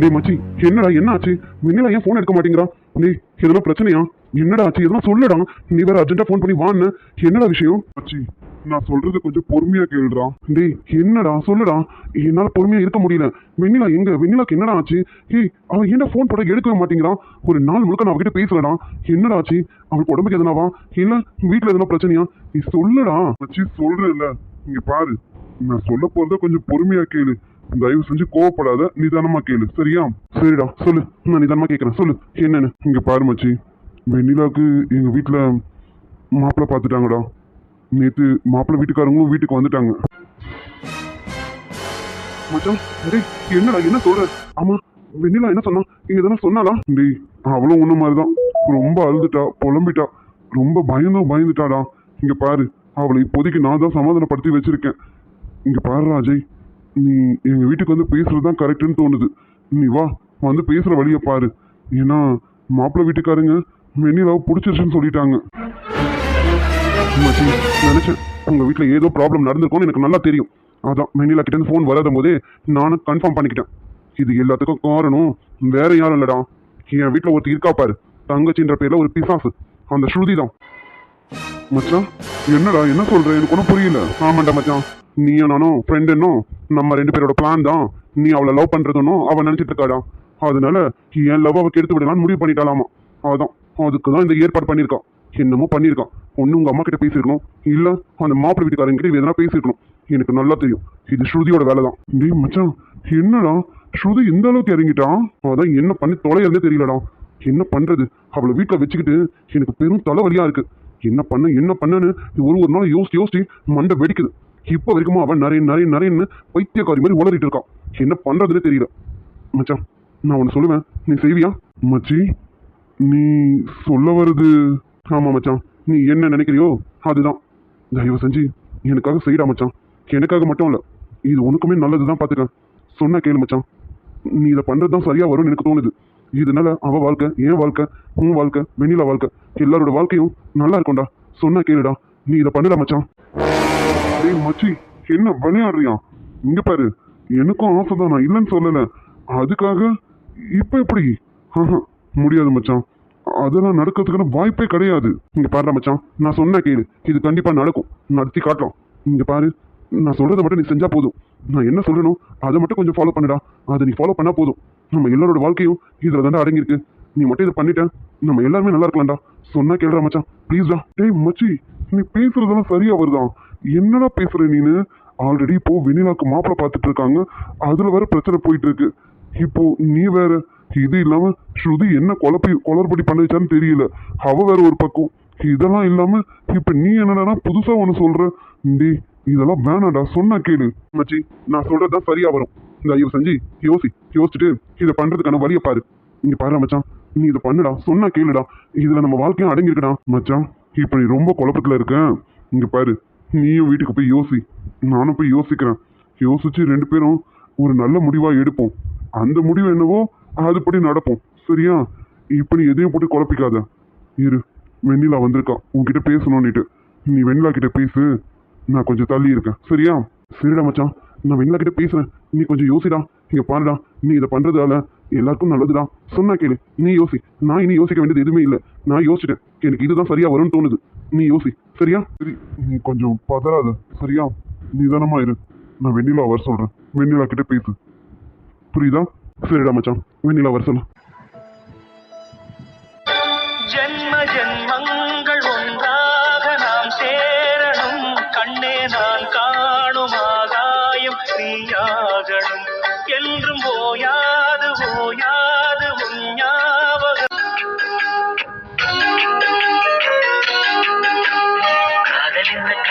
டேய் மச்சி என்னடா என்ன ஆச்சு வெண்ணிலா ஏன் ஃபோன் எடுக்க மாட்டேங்கிறான் டேய் எதனா பிரச்சனையா? என்னடா ஆச்சு? எதனா சொல்லடா. நீ வேற அர்ஜென்ட்டா ஃபோன் பண்ணி வான்னு. என்னடா விஷயம்? மச்சி நான் சொல்றது கொஞ்சம் பொறுமையா கேளுடா. டேய் என்னடா? சொல்லுடா. என்னால பொறுமையா இருக்க முடியல. வெண்ணிலா எங்க? வெண்ணிலாக்கு என்னடா ஆச்சு? ஹே அவன் ஏன்டா ஃபோன் போட எடுக்கவே மாட்டேங்கிறான் ஒரு நாள் முழுக்க நான் அவகிட்ட பேசலடா. என்னடா ஆச்சு? அவளுக்கு உடம்புக்கு எதனாவா? இல்ல வீட்டுல எதனா பிரச்சனையா? நீ சொல்லுடா. மச்சி சொல்றேன்ல. இங்க பாரு. நான் சொல்ல போறத கொஞ்சம் பொறுமையா கேளு. தயவு செஞ்சு கோவப்படாத நிதானமா கேளு சரியா? சரிடா சொல்லு. நான் நிதானமா கேட்கறேன் சொல்லு. என்னன்னு? இங்க பாரு மச்சி. வெண்ணிலாவுக்கு எங்க வீட்டுல மாப்பிள்ள பார்த்துட்டாங்கடா நேத்து மாப்பிள்ள வீட்டுக்காரங்களும் வீட்டுக்கு வந்துட்டாங்க. மச்சான் டேய் என்னடா என்ன சொல்ற? ஆமா வெண்ணிலா என்ன சொன்னா? இங்க எதனா சொன்னாலா டேய் அவளும் ஒண்ணு மாதிரிதான். ரொம்ப அழுதுட்டா புலம்பிட்டா. ரொம்ப பயந்தும் பயந்துட்டாடா. இங்க பாரு அவளை இப்போதைக்கு நான் தான் சமாதானப்படுத்தி வச்சிருக்கேன். இங்க பாரு ராஜய் நீ எங்கள் வீட்டுக்கு வந்து பேசுகிறது தான் கரெக்டுன்னு தோணுது. நீ வா வந்து பேசுகிற வழியை பாரு. ஏன்னா மாப்பிள்ளை வீட்டுக்காரங்க வெண்ணிலாவை பிடிச்சிருச்சுன்னு சொல்லிட்டாங்க. நினச்சேன். உங்கள் வீட்டில் ஏதோ ப்ராப்ளம் நடந்திருக்கும்னு எனக்கு நல்லா தெரியும். அதான் வெண்ணிலா கிட்டேருந்து ஃபோன் வராத போதே நானும் கன்ஃபார்ம் பண்ணிக்கிட்டேன். இது எல்லாத்துக்கும் காரணம் வேற யாரும் இல்லடா. என் வீட்டில் ஒருத்தர் இருக்கா பாரு. தங்கச்சின்ற பேரில் ஒரு பிசாசு. அந்த ஸ்ருதி தான் மச்சான் என்னடா என்ன சொல்ற? எனக்கு ஒன்றும் புரியல. ஆமாண்டா மச்சான். நீயும் நானும் ஃப்ரெண்டுன்னும் நம்ம ரெண்டு பேரோட பிளான் தான். நீ அவளை லவ் பண்றதுன்னும் அவன் நினைச்சிட்டு இருக்காடா. அதனால என் லவ் அவ கெடுத்து விடலாம்னு முடிவு பண்ணிட்டாலாமா அதான். அதுக்கு தான் இந்த ஏற்பாடு பண்ணியிருக்கான். என்னமோ பண்ணியிருக்கான். ஒன்று உங்கள் அம்மா கிட்ட பேசியிருக்கணும். இல்லை அந்த மாப்பிள்ளை வீட்டுக்காரங்க கிட்ட எதனா பேசியிருக்கணும். எனக்கு நல்லா தெரியும். இது ஸ்ருதியோட வேலை தான். டேய் மச்சான் என்னடா? ஸ்ருதி இந்த அளவுக்கு இறங்கிட்டான் அதான் என்ன பண்ணி தொலைறதே தெரியலடா. என்ன பண்ணுறது அவளை வீட்டில் வச்சுக்கிட்டு எனக்கு பெரும் தலைவலியாக இருக்குது என்ன பண்ண என்ன பண்ணன்னு ஒரு ஒரு நாள் யோசிச்சு யோசிச்சு மண்டை வெடிக்குது. இப்போ வரைக்குமா அவன் நிறைய நிறைய நிறையன்னு பைத்தியக்காரி மாதிரி உளறிட்டு இருக்கான். என்ன பண்ணுறதுன்னு தெரியல. மச்சான் நான் ஒன்று சொல்லுவேன். நீ செய்வியா? மச்சி நீ சொல்ல வருது ஆமா மச்சான். நீ என்ன நினைக்கிறியோ அதுதான். தயவு செஞ்சு எனக்காக செய்யடா மச்சான். எனக்காக மட்டும் இல்லை இது உனக்குமே நல்லது தான் பார்த்துக்க சொன்னா கேளு மச்சான். நீ இதை பண்ணுறது தான் சரியாக வரும்னு எனக்கு தோணுது. இதனால அவ வாழ்க்கை என் வாழ்க்கை உன் வாழ்க்கை வெண்ணிலா வாழ்க்கை எல்லாரோட வாழ்க்கையும் நல்லா இருக்கும்டா. சொன்னா கேளுடா. நீ இதை பண்ணல மச்சான். டேய் மச்சி என்ன விளையாடுறியா? இங்க பாரு. எனக்கும் ஆசை தான் நான் இல்லைன்னு சொல்லல. அதுக்காக இப்ப எப்படி? ஆஹா, முடியாது மச்சான். அதெல்லாம் நடக்கிறதுக்கான வாய்ப்பே கிடையாது. இங்க பாரு மச்சான். நான் சொன்ன கேளு. இது கண்டிப்பா நடக்கும். நடத்தி காட்டுறோம். இங்க பாரு. நான் சொல்கிறத மட்டும் நீ செஞ்சால் போதும். நான் என்ன சொல்லணும் அதை மட்டும் கொஞ்சம் ஃபாலோ பண்ணுடா. அதை நீ ஃபாலோ பண்ணால் போதும். நம்ம எல்லாரோட வாழ்க்கையும் இதில் தாண்டா அடங்கியிருக்கு. நீ மட்டும் இதை பண்ணிட்டேன். நம்ம எல்லாருமே நல்லா இருக்கலாம்டா. சொன்னா கேளுடா மச்சான். ப்ளீஸ்டா டேய் மச்சி நீ பேசுறதெல்லாம் சரியா வருதான் என்னடா பேசுற நீனு? ஆல்ரெடி இப்போ வெண்ணிலாக்கு மாப்பிள்ளை பார்த்துட்டு இருக்காங்க. அதுல வேற பிரச்சனை போயிட்டு இருக்கு. இப்போ நீ வேற இது இல்லாம ஸ்ருதி என்ன குழப்பி குளறுபடி பண்ண வச்சான்னு தெரியல. அவ வேற ஒரு பக்கம். இதெல்லாம் இல்லாம இப்ப நீ என்னடா புதுசா ஒன்று சொல்ற. டேய் இதெல்லாம் வேணாடா சொன்னா கேளு. மச்சி நான் சொல்றதுதான் சரியா வரும். தயவு செஞ்சு யோசி யோசிச்சுட்டு இதை பண்றதுக்கான வழியை பாரு. இங்க பாரு மச்சான் நீ இதை பண்ணுடா சொன்னா கேளுடா. இதுல நம்ம வாழ்க்கையும் அடங்கியிருக்கடா. மச்சான் இப்ப நீ ரொம்ப குழப்பத்துல இருக்க. இங்க பாரு நீயும் வீட்டுக்கு போய் யோசி. நானும் போய் யோசிக்கிறேன். யோசிச்சு ரெண்டு பேரும் ஒரு நல்ல முடிவா எடுப்போம். அந்த முடிவு என்னவோ அதுபடி நடப்போம். சரியா? இப்ப நீ எதையும் போட்டு குழப்பிக்காத. இரு வெண்ணிலா வந்திருக்கா. உன்கிட்ட பேசணும்னுட்டு. நீ வெண்ணிலா கிட்ட பேசு. நான் கொஞ்சம் தள்ளி இருக்கேன். சரியா? சரிடா மச்சான். நான் வெண்ணிலா கிட்ட பேசுறேன். நீ கொஞ்சம் யோசிடா. இங்க பாருடா. நீ இதை பண்றதால எல்லாருக்கும் நல்லதுடா. சொன்னா கேளு. நீ யோசி. நான் இனி யோசிக்க வேண்டியது எதுவுமே இல்லை. நான் யோசிச்சிட்டேன். எனக்கு இதுதான் சரியா வரும்னு தோணுது. நீ யோசி. சரியா? சரி நீ கொஞ்சம் பதறாத. சரியா? நிதானமா இரு. நான் வெண்ணிலா வர சொல்றேன். வெண்ணிலா கிட்ட பேசு. புரியுதா? சரிடா மச்சான். வெண்ணிலா வர சொல்லு.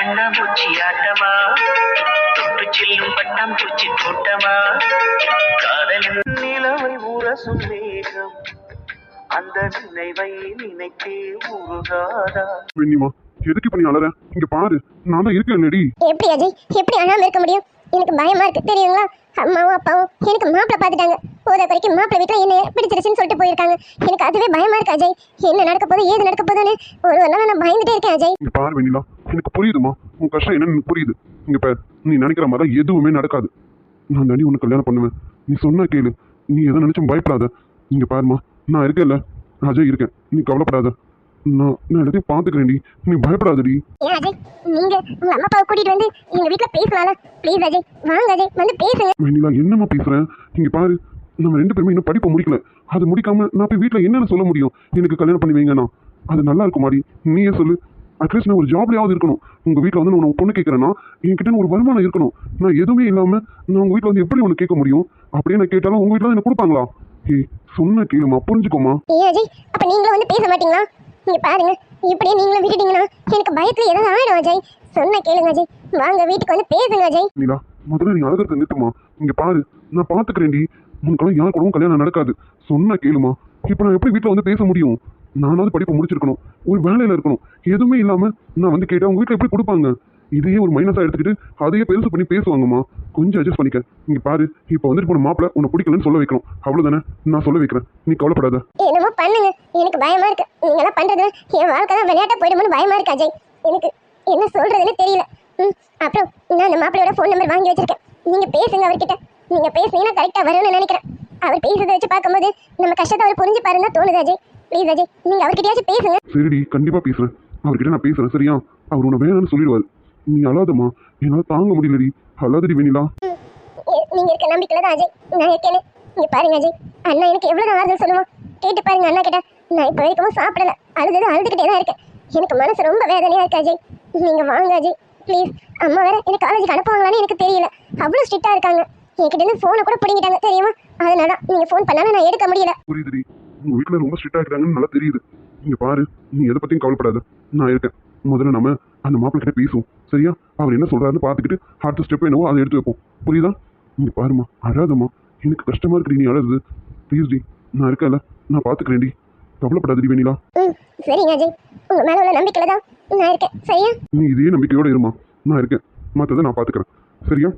கண்ணாமூச்சி ஆட்டமா? தொட்டு செல்லும் பட்டாம்பூச்சி கூட்டமா காதல் என்ன நிலவை உரசும் மேகம். அந்த நினைவை நினைத்தே உருகாதா வெண்ணிமா எதுக்கு நீ அழற இங்க பாரு நான் தான் இருக்கேன் இல்லடி. எப்படி அஜய்? எப்படி அழாம இருக்க முடியும்? எனக்கு பயமா இருக்கு தெரியுங்களா? அம்மாவும் அப்பாவும் எனக்கு மாப்பிள்ளை பார்த்துட்டாங்க. போத குறைக்கு மாப்பிள்ளை வீட்டில் என்ன பிடிச்சிருச்சுன்னு சொல்லிட்டு போயிருக்காங்க. எனக்கு அதுவே பயமா இருக்கு அஜய். என்ன நடக்க போகுது ஏது நடக்க போகுதுன்னு ஒரு ஒரு நாள் நான் பயந்துட்டே இருக்கேன் அஜய். இங்க பாரு வெண்ணிலா. எனக்கு புரியுதுமா உன் கஷ்டம் என்னன்னு புரியுது. இங்க பாரு நீ நினைக்கிற மாதிரி எதுவுமே நடக்காது. நான் தாண்டி உனக்கு கல்யாணம் பண்ணுவேன். நீ சொன்னா கேளு. நீ எதை நினைச்சும் பயப்படாத. இங்க பாருமா நான் இருக்கேன்ல. அஜய் இருக்கேன். நீ கவலைப்படாத. நான் நான் எல்லாத்தையும் பார்த்துக்கிறேன்டி. நீ பயப்படாதடி. ஏன் அஜய்? நீங்க உங்க அம்மா அப்பாவை கூட்டிட்டு வந்து எங்க வீட்ல பேசலாம்ல ப்ளீஸ் அஜய் வாங்க அஜய் வந்து பேசுங்க. வெண்ணிலா என்னம்மா பேசுறேன் இங்க பாரு நம்ம ரெண்டு பேருமே இன்னும் படிப்பை முடிக்கல. அது முடிக்காம நான் போய் வீட்டில் என்னென்ன சொல்ல முடியும்? எனக்கு கல்யாணம் பண்ணி வைங்கண்ணா. அது நல்லா இருக்குமாடி நீயே சொல்லு. அட்லீஸ்ட் நான் ஒரு ஜாப்லயாவது இருக்கணும். உங்க வீட்டில் வந்து நான் உனக்கு பொண்ணு கேட்குறேன்னா என்கிட்ட ஒரு வருமானம் இருக்கணும். நான் எதுவுமே இல்லாம நான் உங்க வீட்டில் வந்து எப்படி உனக்கு கேட்க முடியும்? அப்படியே நான் கேட்டாலும் உங்க வீட்டில் எனக்கு கொடுப்பாங்களா? ஏய் சொன்ன கேளுமா புரிஞ்சுக்கோமா? ஏன் அஜய் அப்ப நீங்களும் வந்து பேச மாட்டீங்களா? நீங்க பாருங்க இப்படியே நீங்களும் விட்டுட்டீங்கன்னா எனக்கு பயத்துல ஏதாவது ஆயிடும் அஜய். சொன்ன கேளுங்க அஜய். வாங்க வீட்டுக்கு வந்து பேசுங்க அஜய். நீலா முதல்ல நீ அழகிறத நிறுத்துமா? இங்க பாரு நான் பாத்துக்கிறேன்டி. உனக்கெல்லாம் யார் கூடவும் கல்யாணம் நடக்காது. சொன்னா கேளுமா. இப்போ நான் எப்படி வீட்டில் வந்து பேச முடியும்? நானாவது படிப்பை முடிச்சிருக்கணும். ஒரு வேலையில இருக்கணும். எதுவுமே இல்லாம நான் வந்து கேட்டா உங்க வீட்டில் எப்படி கொடுப்பாங்க? இதையே ஒரு மைனஸா எடுத்துக்கிட்டு அதையே பெருசு பண்ணி பேசுவாங்கம்மா. கொஞ்சம் அட்ஜஸ்ட் பண்ணிக்க. நீங்க பாரு இப்போ வந்துட்டு போன மாப்பிள்ள உன்னை பிடிக்கலன்னு சொல்ல வைக்கணும். அவ்வளவுதானே? நான் சொல்ல வைக்கிறேன். நீ கவலைப்படாத. என்னமோ பண்ணுங்க. எனக்கு பயமா இருக்கு. நீங்க எல்லாம் பண்றது என் வாழ்க்கை தான் விளையாட்ட போயிடுமோன்னு பயமா இருக்கு அஜய். எனக்கு என்ன சொல்றதுன்னு தெரியல. அப்புறம் நான் அந்த மாப்பிள்ளையோட ஃபோன் நம்பர் வாங்கி வச்சிருக்கேன். நீங்க பேசுங்க அவர்கிட்ட. நீங்க பேசுனீங்கன்னா கரெக்டா வரும்னு நினைக்கிறேன். அவர் பேசுறதை வச்சு பார்க்கும்போது நம்ம கஷ்டத்தை அவர் புரிஞ்சு பாருங்க தோணுது அஜய். ப்ளீஸ் அஜய் நீங்க அவர்கிட்டயாச்சும் பேசுங்க. சரிடி கண்டிப்பா பேசுறேன். அவர்கிட்ட நான் பேசுறேன் சரியா? அவர் உன்னை வேணாம்னு சொல்லிடுவார். நீ அழாதம்மா. என்னால தாங்க முடியலடி. அழாதடி வெண்ணிலா. எ- நீங்க இருக்க நம்பிக்கையில தான் அஜய். நான் இருக்கேன்னு இங்க பாருங்க அஜய். அண்ணா எனக்கு எவ்வளவு ஆறுதல் சொல்லுவோம். கேட்டு பாருங்க அண்ணா கிட்ட. நான் இப்போ வரைக்கும் சாப்பிடல. அழுது அழுதுகிட்டே தான் இருக்கேன். எனக்கு மனசு ரொம்ப வேதனையா இருக்கு அஜய். நீங்க வாங்க அஜய். ப்ளீஸ் அம்மா வேற எனக்கு காலேஜுக்கு அனுப்புவாங்களான்னு எனக்கு தெரியல. அவ்வளவு ஸ்ட்ரிக்டா இருக்காங்க. என்கிட்ட இருந்து போனை கூட பிடிங்கிட்டாங்க. தெரியுமா? அதனால தான் நீங்க ஃபோன் பண்ணாலும் நான் எடுக்க முடியல. புரியுதுடி. உங்க வீட்டுல ரொம்ப ஸ்ட்ரிக்டா இருக்கிறாங்கன்னு நல்லா தெரியுது. இங்க பாரு நீ எதை பத்தியும் கவலைப்படாத. நான் இருக்கேன். முதல்ல நம்ம அந்த மாப்பிள்ளை கிட்ட பேசுவோம். சரியா? அவர் என்ன சொல்றாருன்னு பார்த்துக்கிட்டு அடுத்த ஸ்டெப் என்னவோ அதை எடுத்து வைப்போம். புரியுதா? இங்க பாருமா அழாதம்மா. எனக்கு கஷ்டமா இருக்குடி நீ அழறது ப்ளீஸ் டி நான் இருக்கேன்ல. நான் பாத்துக்கிறேன்டி கவலைப்படாதடி வெண்ணிலா. ம் சரிங்க அஜய். உங்க மேல உள்ள நம்பிக்கையில தான் நான் இருக்கேன். சரியா? நீ இதே நம்பிக்கையோட இருமா. நான் இருக்கேன். மற்றதை நான் பாத்துக்கிறேன் சரியா?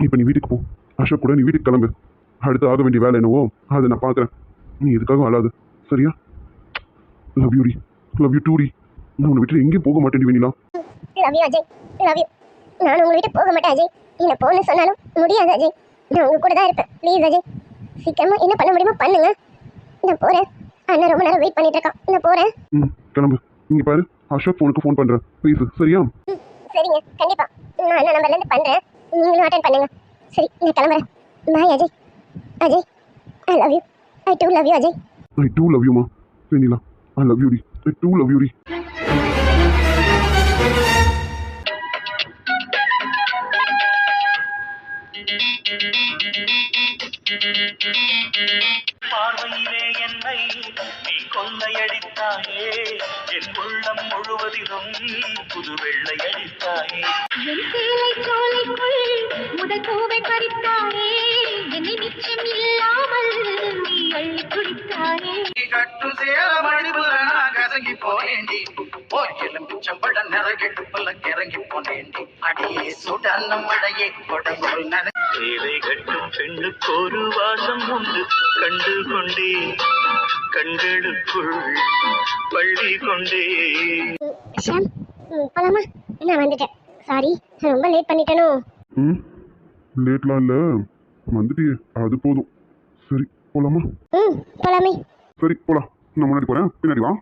இப்போ நீ வீட்டுக்கு போ. அசோக் கூட நீ வீட்டுக்கு கிளம்பு. அடுத்து ஆக வேண்டிய வேலை என்னவோ அதை நான் பார்க்குறேன். நீ எதுக்காக அழாது சரியா? லவ் யூ டி. லவ் யூ டூடி நான் உன்னை விட்டு எங்கேயும் போக மாட்டேன் Vennila. Love you Ajay. Love you நான் உங்க வீட்டு போக மாட்டேன் அஜய். என்ன போன்னு சொன்னாலும் முடியாது அஜய். நான் உங்க கூட தான் இருப்பேன். ப்ளீஸ் அஜய். சீக்கிரமா என்ன பண்ண முடியுமோ பண்ணுங்க. நான் போறேன். அண்ணா ரொம்ப நேரம் வெயிட் பண்ணிட்டு இருக்கான். நான் போறேன். ம் கிளம்பு. இங்கே பாரு அசோக் ஃபோனுக்கு ஃபோன் பண்ணுறேன் ப்ளீஸ் சரியா? சரிங்க. கண்டிப்பா. நான் அண்ணா நம்பர்ல இருந்து பண்றேன். நீங்களும் அட்டன் பண்ணுங்க. சரி நான் கிளம்புறேன் bye Ajay. Ajay I love you I too love you Ajay. I too love Yuma Vennila I love you டி. ஐ டூ லவ் யூ டி. பார்வையிலே என்னை நீ கொள்ளையடித்தாயே என் உள்ளம் முழுவதிலும் அடியே சுடன்ன மழையே கொடையுள் நன சேலை கட்டும் பெண்ணுக்கு ஒரு வாசம் உண்டு. கண்டு கொண்டே கண்களுக்குள் பள்ளி கொண்டே. ஷாம் போலாமா? நான் வந்துட்டேன். சாரி ரொம்ப லேட் பண்ணிட்டேனோ? ம் லேட்லாம் இல்லை. வந்துட்டியே அது போதும். சரி போகலாமா ம் போலாமே. சரி போகலாம் நான் முன்னாடி போகிறேன் பின்னாடி வா.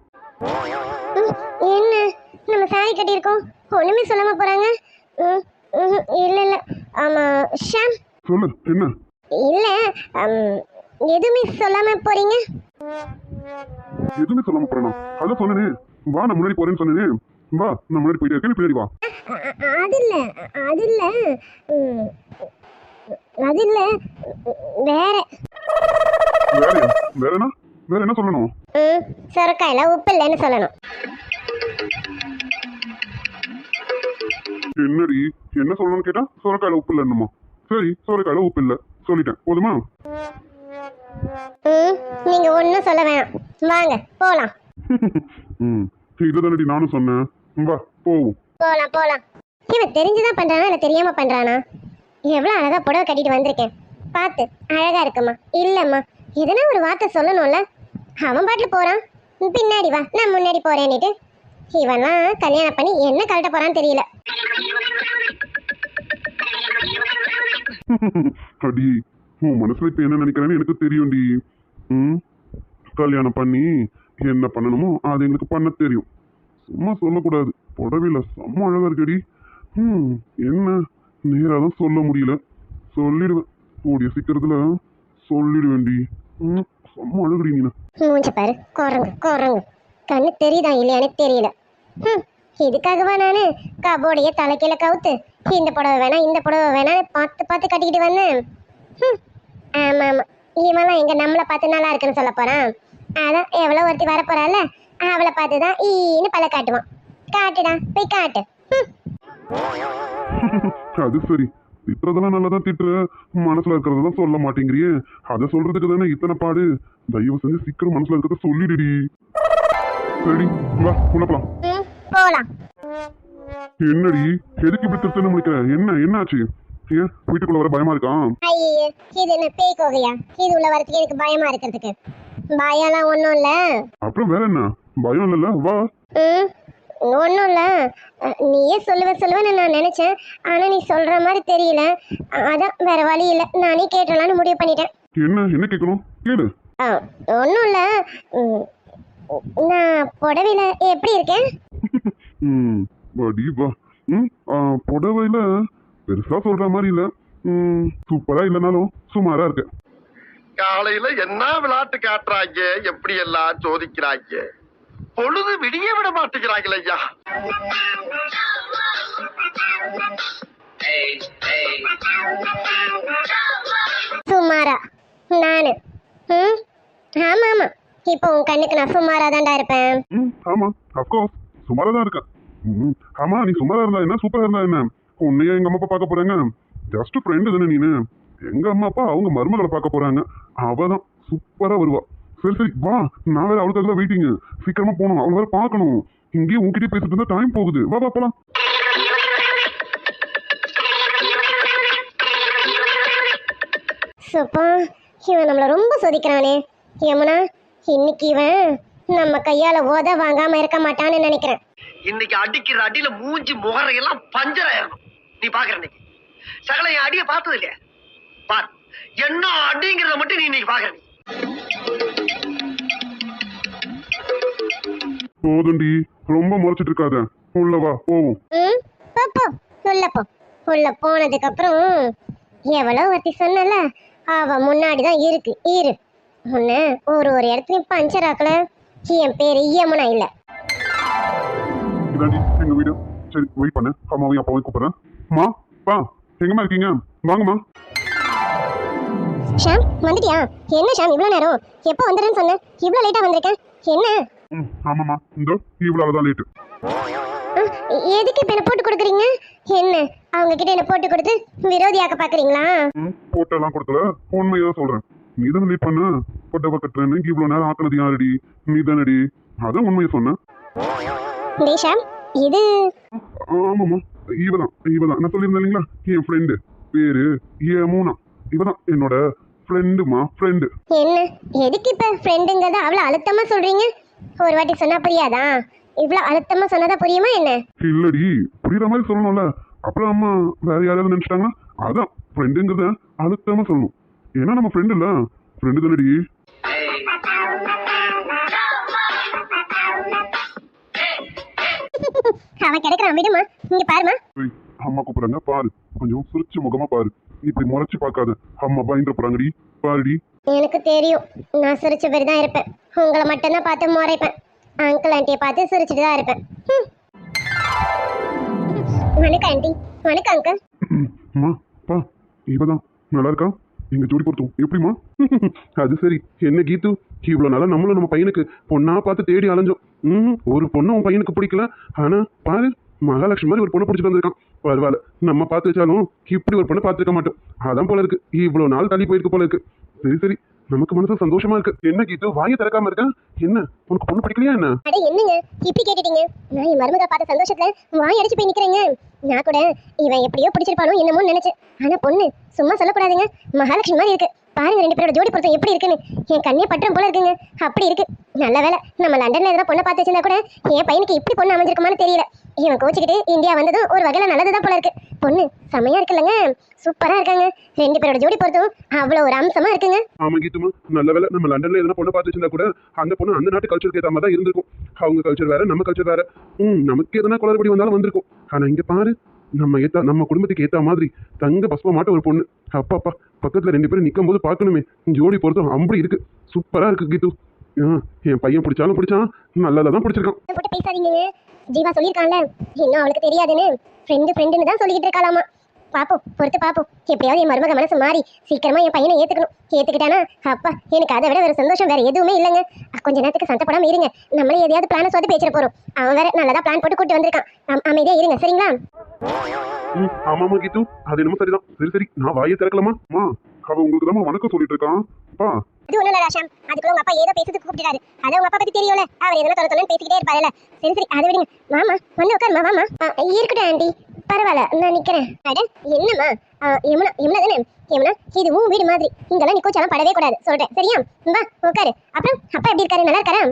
ம், என்ன? நம்ம சாரி கட்டியிருக்கோம். ஒண்ணுமே சொல்லாம போறாங்க. இல்ல இல்ல. ஆமா ஷாம். சொல்லு என்ன? இல்ல எதுவுமே சொல்லாம போறீங்க? எதுவுமே சொல்லாம போறேனா? அதான் சொன்னனே. வா நான் முன்னாடி போறேன்னு சொன்னனே. வா நான் முன்னாடி போயிட்டே இருக்கேன். பின்னாடி வா. அது இல்ல அது இல்ல அது இல்ல வேற. வேறயா? வேற என்ன? வேற என்ன சொல்லணும்? சொரக்காயில உப்பு இல்லைன்னு சொல்லணும். என்னடி? என்ன சொல்லணும்னு கேட்டா சோரக்காயில உப்பு இல்லைன்னுமா சரி சோரக்காயில உப்பு இல்லை. சொல்லிட்டேன். போதுமா? ம், நீங்க ஒன்றும் சொல்ல வேணாம். வாங்க போலாம். ம் இதுதானடி நானும் சொன்னேன். வா போவோம். போலாம் போலாம். இவன் தெரிஞ்சுதான் பண்றானா இல்ல தெரியாம பண்றானா? எவ்வளவு அழகா புடவை கட்டிட்டு வந்திருக்கேன். பார்த்து அழகா இருக்குமா? இல்லம்மா. எதனா ஒரு வார்த்தை சொல்லணும்ல. அவன் பாட்டுல போறான். பின்னாடி வா நான் முன்னாடி போறேன்னுட்டு. இவன்லாம் கல்யாணம் பண்ணி என்ன கழட்ட போறான்னு தெரியல. அடி உன் மனசுல இப்ப என்ன நினைக்கிறேன்னு எனக்கு தெரியும்டி. ம்? கல்யாணம் பண்ணி என்ன பண்ணணுமோ அது எங்களுக்கு பண்ண தெரியும். சும்மா சொல்லக்கூடாது. புடவையில செம்ம அழகா இருக்கடி. ம் என்ன? நேரா தான் சொல்ல முடியல. சொல்லிடுவேன். கூடிய சீக்கிரத்துல சொல்லிடுவேன்டி. ம் செம்ம அழகுடி நீனா. மூஞ்ச பாரு. குரங்கு குரங்கு. கண்ணு தெரியுதா இல்லையானே தெரியல. இதுக்காகவா நானு? கபோடைய தலைக்கீழ கவுத்து இந்த புடவை வேணாம் இந்த புடவை வேணாம் பார்த்து பார்த்து கட்டிக்கிட்டு வந்தேன். ஆமா ஆமா. இவெல்லாம் எங்க நம்மளை பார்த்து நல்லா இருக்குன்னு சொல்ல போறான். அதான் எவ்வளோ ஒருத்தி வர போறாள் அவளை பார்த்து தான் ஈன்னு பல காட்டுவான். காட்டுடா போய் காட்டு. அது சரி. திட்டுறதெல்லாம் நல்லா தான் திட்டுற. மனசுல இருக்கிறதெல்லாம் சொல்ல மாட்டேங்கிறியே. அதை சொல்றதுக்கு தானே இத்தனை பாடு. தயவு செஞ்சு சீக்கிரம் மனசுல இருக்கிறத சொல்லிடுடி. சரி வா உனக்கலாம் போலாம். என்னடி? எதுக்கு இப்படி திருத்தணும் முடிக்கிற என்ன என்னாச்சு? ஏன் வீட்டுக்குள்ள வர பயமா இருக்கா? ஐயே இது என்ன பேய் கோகையா? இது உள்ள வரதுக்கு எனக்கு பயமா இருக்கிறதுக்கு? பயம்லாம் ஒன்றும் இல்லை. அப்புறம் வேற என்ன? பயம் இல்லைல்ல? வா. ஒன்றும் இல்லை. நீயே சொல்லுவ சொல்லுவேன்னு நான் நினச்சேன். ஆனால் நீ சொல்கிற மாதிரி தெரியல. அதான் வேற வழி இல்லை. நானே கேட்டலான்னு முடிவு பண்ணிட்டேன். என்ன என்ன கேட்கணும்? கேளு. ஒன்றும் இல்லை. நான் புடவையில் எப்படி இருக்கேன்? ம். வாடி வா. ம் புடவையில பெருசா சொல்ற மாதிரி இல்ல. ம் சூப்பரா இல்லைனாலும் சுமாரா இருக்கு. காலையில என்ன விளையாட்டு காட்டுறாங்க எப்படி எல்லாம் சோதிக்கிறாங்க? பொழுது விடிய விட மாட்டேங்கிறாங்களே ஐயா. சுமாரா? நான். ம்? ஆமாம். ஆமாம் இப்போ உன் கண்ணுக்கு நான் சுமாராக தான்டா இருப்பேன். ம் ஆமா அப்கோர்ஸ் சுமாரா தான் இருக்கேன். ஆமா நீ சும்மா இருந்தா என்ன? சூப்பரா இருந்தா என்ன? உன்னையே எங்க அம்மா அப்பா பார்க்க போறாங்க? ஜஸ்ட் ஃப்ரெண்டு தானே நீனு. எங்க அம்மா அப்பா அவங்க மருமகளை பார்க்க போறாங்க. அவதான் சூப்பரா வருவா. சரி சரி வா. நான் வேற அவளுக்காக தான் வெயிட்டிங் சீக்கிரமா போகணும். அவளை வேற பார்க்கணும். இங்கேயே உன்கிட்ட பேசிட்டு இருந்தா டைம் போகுது. வா வா போலாம். சப்பா இவன் நம்மளை ரொம்ப சோதிக்கிறானே. யமுனா இன்னைக்கு இவன் நம்ம கையால ஓத வாங்காம இருக்க மாட்டான்னு நினைக்கிறேன். இன்னைக்கு அடிக்கிற அடியில மூஞ்சி முகரையெல்லாம் பஞ்சர் ஆயிரணும். நீ பாக்குற இன்னைக்கு. சகல என் அடிய பார்த்தது இல்லையா? பார். என்ன அடிங்கிறத மட்டும் நீ இன்னைக்கு பாக்குற நீ. போதுண்டி. ரொம்ப முறைச்சிட்டு இருக்காத. உள்ள வா போவோம். ம் போ போ. உள்ள போனதுக்கு அப்புறம் எவ்வளோ ஒருத்தி சொன்னல? அவ முன்னாடி தான் இருக்கு. இரு. உன்னை ஒரு ஒரு இடத்துலையும் பஞ்சர் ஆக்கல. என் பேரு யமுனா இல்ல. எங்க வீடு. சரி வெயிட் பண்ணு. அம்மாவையும் அப்பாவையும் கூப்பிடுறேன். மா பா எங்கம்மா இருக்கீங்க? வாங்கம்மா. ஷாம் வந்துட்டியா? என்ன ஷாம் இவ்வளோ நேரம்? எப்போ வந்துடுன்னு சொன்ன? இவ்வளோ லேட்டாக வந்திருக்கேன். என்ன? ம் ஆமாம்மா. இந்த இவ்வளோ தான் லேட்டு எதுக்கு இப்போ என்ன போட்டு கொடுக்குறீங்க? என்ன? அவங்க கிட்ட என்ன போட்டு கொடுத்து விரோதியாக்க பார்க்குறீங்களா ம் போட்டெல்லாம் கொடுக்கல. உண்மையை தான் சொல்கிறேன் நீ தானே லேட் பண்ண? கொட்டை கட்டுறேன்னு இவ்வளோ நேரம் ஆக்கினது யாரடி? நீ தானடி? அதான் உண்மையை சொன்னேன். டேய் ஷாம் இது ஆமாம்மா இவ தான் இவ தான் நான் சொல்லியிருந்தேன் இல்லைங்களா? என் ஃப்ரெண்டு பேரு ஏமூனா இவ தான் என்னோட ஃப்ரெண்டுமா ஃப்ரெண்டு என்ன? எதுக்கு இப்போ ஃப்ரெண்டுங்கிறத அவ்வளோ அழுத்தமாக சொல்கிறீங்க ஒரு வாட்டி சொன்னால் புரியாதா? இவ்வளோ அழுத்தமாக சொன்னதா புரியுமா என்ன? இல்லடி புரியுற மாதிரி சொல்லணும்ல. அப்புறம் அம்மா வேற யாராவது நினைச்சிட்டாங்கன்னா அதான் ஃப்ரெண்டுங்கிறத அழுத்தமா சொல்லணும். ஏன்னா நம்ம ஃப்ரெண்டு இல்ல. ஃப்ரெண்டு தானடி. அவன் கிடைக்கிறான் விடுமா? இங்கே பாருமா. ஏய், அம்மா கூப்பிடுறாங்க பாரு. கொஞ்சம் சிரிச்ச முகமா பாரு. இப்படி முறைச்சு பார்க்காத. அம்மா பயந்துட போறாங்கடி. பாருடி. எனக்கு தெரியும். நான் சிரிச்ச பேர் தான் இருப்பேன். உங்களை மட்டும்தான் பார்த்து முறைப்பேன். அங்கிள் ஆண்டியை பார்த்து சிரிச்சுட்டு தான் இருப்பேன். ஹம். வணக்கம் ஆண்டி வணக்கம் அங்கிள் அம்மா பா இவதான். நல்லா இருக்கா? எங்க ஜோடி பொருத்தம் எப்படிமா அது சரி. என்ன கீத்து? இவ்வளோ நாளாக நம்மளும் நம்ம பையனுக்கு பொண்ணா பார்த்து தேடி அலைஞ்சோம். ம் ஒரு பொண்ணு உன் பையனுக்கு பிடிக்கல. ஆனா பாரு மகாலட்சுமி மாதிரி ஒரு பொண்ணை பிடிச்சிட்டு வந்திருக்கான். பரவாயில்ல. நம்ம பார்த்து வச்சாலும் இப்படி ஒரு பொண்ணை பார்த்துருக்க மாட்டோம். அதான் போல இருக்கு. இவ்வளோ நாள் தள்ளி போயிருக்கு போல இருக்கு. சரி சரி. நமக்கு மனசு சந்தோஷமா இருக்கு. என்ன கீத்து வாயை திறக்காம இருக்க? என்ன? உனக்கு பொண்ணு பிடிக்கலையா என்ன? அட என்னங்க? இப்படி கேட்டுட்டீங்க. நான் என் மருமக பார்த்த சந்தோஷத்துல வாய் அடிச்சு போய் நிக்கிறேங்க. நான் கூட இவன் எப்படியோ பிடிச்சிருப்பானோ என்னமோ நினைச்சேன். ஆனா பொண்ணு சும்மா சொல்லக்கூடாதுங்க. மகாலட்சுமி மாதிரி இருக்கு. பாருங்க ரெண்டு பேரோட ஜோடி பொருத்தம் எப்படி இருக்குன்னு. என் கண்ணே பட்டம் போல இருக்குங்க. அப்படி இருக்கு. நல்ல வேலை நம்ம லண்டன்ல எதனா பொண்ணை பார்த்து வச்சிருந்தா கூட என் பையனுக்கு இப்படி பொண்ணு அமைஞ்சிருக்குமான்னு தெரியல. இவன் கோச்சிக்கிட்டு இந்தியா வந்ததும் ஒரு வகையில நல்லதுதான் போல இருக்கு. பொண்ணு செமையா இருக்குல்லங்க சூப்பரா இருக்காங்க. ரெண்டு பேரோட ஜோடி பொறுத்தும் அவ்வளவு ஒரு அம்சமா இருக்குங்க. ஆமா கீத்துமா நல்ல வேலை நம்ம லண்டன்ல எதனா பொண்ணு பார்த்து வச்சிருந்தா கூட அந்த பொண்ணு அந்த நாட்டு கல்ச்சருக்கு ஏற்ற மாதிரி தான் இருந்திருக்கும். அவங்க கல்ச்சர் வேற நம்ம கல்ச்சர் வேற. ம் நமக்கு எதனா குளறுபடி வந்தாலும் வந்திருக்கும். ஆனா இங்க பாரு நம்ம ஏத்தா நம்ம குடும்பத்துக்கு ஏற்ற மாதிரி தங்க பஸ்ப மாட்ட ஒரு பொண்ணு. அப்பா அப்பா பக்கத்தில் ரெண்டு பேரும் நிற்கும் போது பார்க்கணுமே. ஜோடி பொருத்தம் அப்படி இருக்கு. சூப்பராக இருக்கு கீது. ஆ, என் பையன் பிடிச்சாலும் பிடிச்சான். நல்லதா தான் பிடிச்சிருக்கான் பேசாதீங்க. ஜீவா சொல்லியிருக்கான்ல இன்னும் அவளுக்கு தெரியாதுன்னு. ஃப்ரெண்டு ஃப்ரெண்டுன்னு தான் சொல்லிக்கிட்டு இருக்காளாமா. பாப்போம் பொறுத்து பாப்போம். எப்படியாவது என் மருமக மனசு மாறி சீக்கிரமா என் பையனை ஏத்துக்கணும். ஏத்துக்கிட்டானா? அப்பா எனக்கு அதை விட வேற சந்தோஷம் வேற எதுவுமே இல்லைங்க. கொஞ்ச நேரத்துக்கு சந்தப்படாம இருங்க. நம்மளே எதையாவது பிளான சொத்து பேச்சிட போறோம். அவன் வேற நல்லதா பிளான் போட்டு கூட்டு வந்திருக்கான். அம்- அமைதியா இருங்க சரிங்களா? ம் ஆமாமா கீத்து அது என்னமோ சரிதான். சரி சரி நான் வாயை திறக்கலாமா? அம்மா அவ உங்களுக்கு தான் வணக்கம் சொல்லிட்டு இருக்கான் பா. அது ஒண்ணும் இல்ல ராஷாம் அதுக்குள்ள உங்க அப்பா ஏதோ பேசுறதுக்கு கூப்பிட்டாரு அது உங்க அப்பா பத்தி தெரியும்ல. அவர் எதனா தொலை தொலைன்னு பேசிக்கிட்டே இருப்பாருல்ல. சரி சரி அதை விடுங்க. மாமா வந்து உட்காருமா ஆ, இருக்கட்டும் ஆண்டி. பரவாயில்ல நான் நிக்கிறேன். அட என்னம்மா? ஆ, யமுனா யமுனா தானே யமுனா இது உன் வீடு மாதிரி. இங்கெல்லாம் நீ படவே கூடாது. சொல்றேன். சரியா? வா உட்காரு அப்புறம் அப்பா எப்படி இருக்காரு? நல்லா இருக்காரா?